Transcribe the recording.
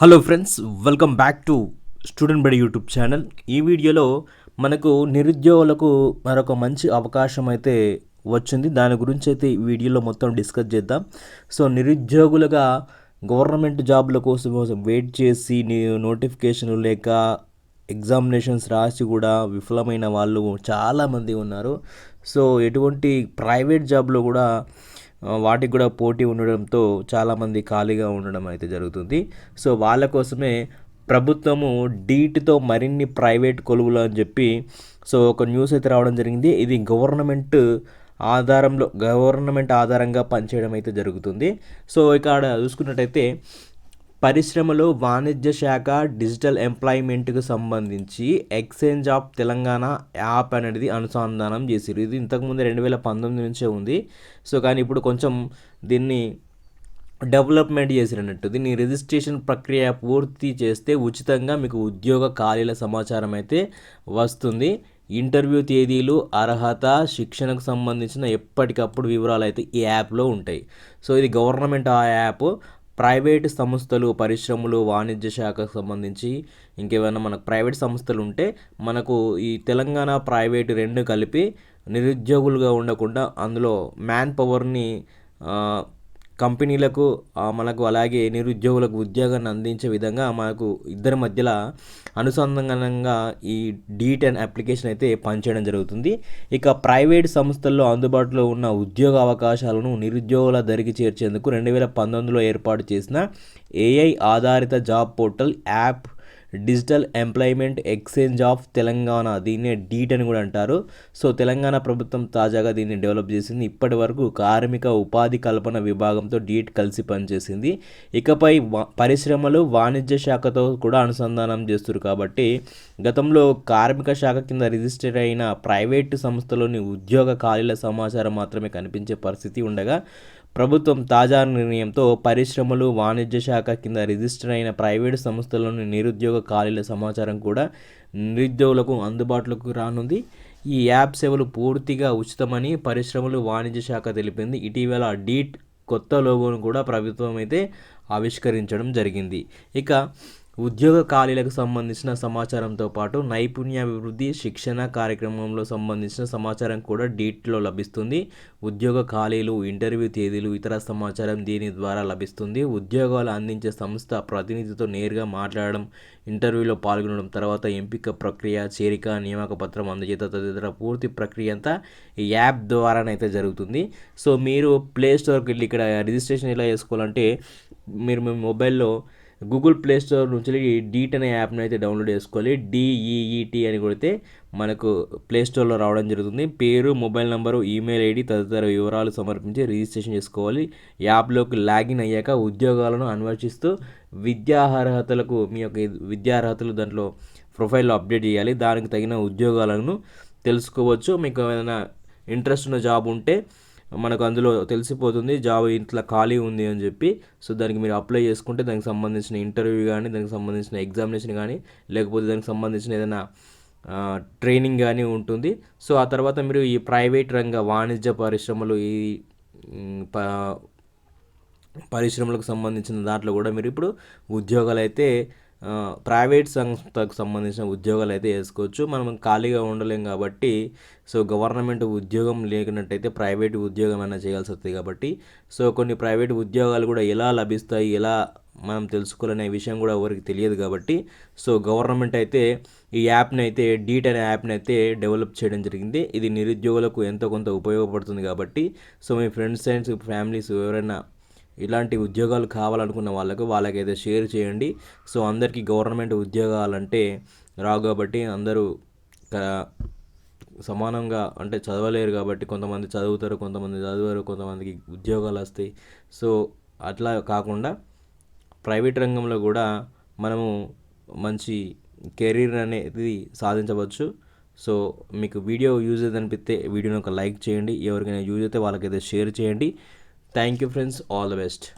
Hello friends welcome back to student Badi YouTube channel ఈ వీడియోలో మనకు నిరుద్యోగులకు మరొక మంచి అవకాశం అయితే వచ్చింది. దాని గురించి అయితే ఈ వీడియోలో మొత్తం డిస్కస్ చేద్దాం. సో నిరుద్యోగులుగా గవర్నమెంట్ జాబ్ల కోసం వెయిట్ చేసి నోటిఫికేషన్లు లేక ఎగ్జామినేషన్స్ రాసి కూడా విఫలమైన వాళ్ళు చాలామంది ఉన్నారు. సో ఎటువంటి ప్రైవేట్ జాబ్లో కూడా వాటికి కూడా పోటీ ఉండడంతో చాలామంది ఖాళీగా ఉండడం అయితే జరుగుతుంది. సో వాళ్ళ కోసమే ప్రభుత్వము డీట్తో మరిన్ని ప్రైవేట్ కొలువులు అని చెప్పి సో ఒక న్యూస్ అయితే రావడం జరిగింది. ఇది గవర్నమెంట్ ఆధారంలో గవర్నమెంట్ ఆధారంగా పనిచేయడం అయితే జరుగుతుంది. సో ఇక్కడ చూసుకున్నట్టయితే పరిశ్రమలు వాణిజ్య శాఖ డిజిటల్ ఎంప్లాయ్మెంట్కి సంబంధించి ఎక్స్చేంజ్ ఆఫ్ తెలంగాణ యాప్ అనేది అనుసంధానం చేసిరు ఇది ఇంతకుముందు రెండు వేల పంతొమ్మిది నుంచే ఉంది. సో కానీ ఇప్పుడు కొంచెం దీన్ని డెవలప్మెంట్ చేసినట్టు దీన్ని రిజిస్ట్రేషన్ ప్రక్రియ పూర్తి చేస్తే ఉచితంగా మీకు ఉద్యోగ ఖాళీల సమాచారం అయితే వస్తుంది. ఇంటర్వ్యూ తేదీలు అర్హత శిక్షణకు సంబంధించిన ఎప్పటికప్పుడు వివరాలు అయితే ఈ యాప్లో ఉంటాయి. సో ఇది గవర్నమెంట్ ఆ యాప్. ప్రైవేట్ సంస్థలు పరిశ్రమలు వాణిజ్య శాఖకు సంబంధించి ఇంకేమైనా మనకు ప్రైవేట్ సంస్థలు ఉంటే మనకు ఈ తెలంగాణ ప్రైవేట్ రెండు కలిపి నిరుద్యోగులుగా ఉండకుండా అందులో మ్యాన్ పవర్ని కంపెనీలకు మనకు అలాగే నిరుద్యోగులకు ఉద్యోగాన్ని అందించే విధంగా మనకు ఇద్దరి మధ్యలో అనుసంధానంగా ఈ డీ టెన్ అప్లికేషన్ అయితే పనిచేయడం జరుగుతుంది. ఇక ప్రైవేట్ సంస్థల్లో అందుబాటులో ఉన్న ఉద్యోగ అవకాశాలను నిరుద్యోగుల ధరికి చేర్చేందుకు రెండు వేల పంతొమ్మిదిలో ఏర్పాటు చేసిన ఏఐ ఆధారిత job portal app digital employment exchange of Telangana. దీన్నే డీట్ అని కూడా అంటారు. సో తెలంగాణ ప్రభుత్వం తాజాగా దీన్ని డెవలప్ చేసింది. ఇప్పటి వరకు కార్మిక ఉపాధి కల్పన విభాగంతో డీట్ కలిసి పనిచేసింది. ఇకపై పరిశ్రమలు వాణిజ్య శాఖతో కూడా అనుసంధానం చేస్తారు కాబట్టి గతంలో కార్మిక శాఖ కింద రిజిస్టర్ అయిన ప్రైవేటు సంస్థలోని ఉద్యోగ ఖాళీల సమాచారం మాత్రమే కనిపించే పరిస్థితి ఉండగా ప్రభుత్వం తాజా నిర్ణయంతో పరిశ్రమలు వాణిజ్య శాఖ కింద రిజిస్టర్ అయిన ప్రైవేటు సంస్థల్లోని నిరుద్యోగ ఖాళీల సమాచారం కూడా నిరుద్యోగులకు అందుబాటులోకి రానుంది. ఈ యాప్ సేవలు పూర్తిగా ఉచితమని పరిశ్రమలు వాణిజ్య శాఖ తెలిపింది. ఇటీవల డీట్ కొత్త లోగోను కూడా ప్రభుత్వం అయితే ఆవిష్కరించడం జరిగింది. ఇక ఉద్యోగ ఖాళీలకు సంబంధించిన సమాచారంతో పాటు నైపుణ్యాభివృద్ధి శిక్షణ కార్యక్రమంలో సంబంధించిన సమాచారం కూడా డీట్లో లభిస్తుంది. ఉద్యోగ ఖాళీలు ఇంటర్వ్యూ తేదీలు ఇతర సమాచారం దీని ద్వారా లభిస్తుంది. ఉద్యోగాలు అందించే సంస్థ ప్రతినిధితో నేరుగా మాట్లాడడం ఇంటర్వ్యూలో పాల్గొనడం తర్వాత ఎంపిక ప్రక్రియ చేరిక నియామక పత్రం అందజేత తదితర పూర్తి ప్రక్రియ అంతా ఈ యాప్ ద్వారానైతే జరుగుతుంది. సో మీరు ప్లే స్టోర్కి వెళ్ళి ఇక్కడ రిజిస్ట్రేషన్ ఎలా చేసుకోవాలంటే మీరు మీ మొబైల్లో గూగుల్ ప్లే స్టోర్ నుంచి డీట్ అనే యాప్ని అయితే డౌన్లోడ్ చేసుకోవాలి. డిఈఈటి అని కొడితే మనకు ప్లే స్టోర్లో రావడం జరుగుతుంది. పేరు మొబైల్ నంబరు ఈమెయిల్ ఐడి తదితర వివరాలు సమర్పించి రిజిస్ట్రేషన్ చేసుకోవాలి. యాప్లోకి లాగిన్ అయ్యాక ఉద్యోగాలను అన్వేషిస్తూ విద్యా అర్హతలకు మీ యొక్క విద్యా అర్హతలు దాంట్లో ప్రొఫైల్లో అప్డేట్ చేయాలి. దానికి తగిన ఉద్యోగాలను తెలుసుకోవచ్చు. మీకు ఏమైనా ఇంట్రెస్ట్ ఉన్న జాబ్ ఉంటే మనకు అందులో తెలిసిపోతుంది జాబ్ ఇంట్లో ఖాళీ ఉంది అని చెప్పి. సో దానికి మీరు అప్లై చేసుకుంటే దానికి సంబంధించిన ఇంటర్వ్యూ కానీ దానికి సంబంధించిన ఎగ్జామినేషన్ కానీ లేకపోతే దానికి సంబంధించిన ఏదైనా ట్రైనింగ్ కానీ ఉంటుంది. సో ఆ తర్వాత మీరు ఈ ప్రైవేట్ రంగ వాణిజ్య పరిశ్రమలు ఈ ప- పరిశ్రమలకు సంబంధించిన దాంట్లో కూడా మీరు ఇప్పుడు ఉద్యోగాలు అయితే ప్రైవేట్ సంస్థకు సంబంధించిన ఉద్యోగాలు అయితే వేసుకోవచ్చు. మనం ఖాళీగా ఉండలేం కాబట్టి సో గవర్నమెంట్ ఉద్యోగం లేకున్నట్టయితే ప్రైవేట్ ఉద్యోగం అయినా చేయాల్సి వస్తుంది కాబట్టి. సో కొన్ని ప్రైవేట్ ఉద్యోగాలు కూడా ఎలా లభిస్తాయి ఎలా మనం తెలుసుకోవాలనే విషయం కూడా ఎవరికి తెలియదు కాబట్టి సో గవర్నమెంట్ అయితే ఈ యాప్ని అయితే డీట్ అనే యాప్ని అయితే డెవలప్ చేయడం జరిగింది. ఇది నిరుద్యోగులకు ఎంతో కొంత ఉపయోగపడుతుంది కాబట్టి. సో మీ ఫ్రెండ్స్ అండ్ ఫ్యామిలీస్ ఎవరైనా ఇలాంటి ఉద్యోగాలు కావాలనుకున్న వాళ్ళకు వాళ్ళకి అయితే షేర్ చేయండి. సో అందరికీ గవర్నమెంట్ ఉద్యోగాలంటే రావు కాబట్టి అందరూ సమానంగా అంటే చదవలేరు కాబట్టి కొంతమంది చదువుతారు కొంతమంది చదవరు కొంతమందికి ఉద్యోగాలు వస్తాయి. సో అట్లా కాకుండా ప్రైవేట్ రంగంలో కూడా మనము మంచి కెరీర్ అనేది సాధించవచ్చు. సో మీకు వీడియో యూజ్ అయితే అనిపిస్తే వీడియోని ఒక లైక్ చేయండి. ఎవరికైనా యూజ్ అయితే వాళ్ళకైతే షేర్ చేయండి. thank you friends. All the best.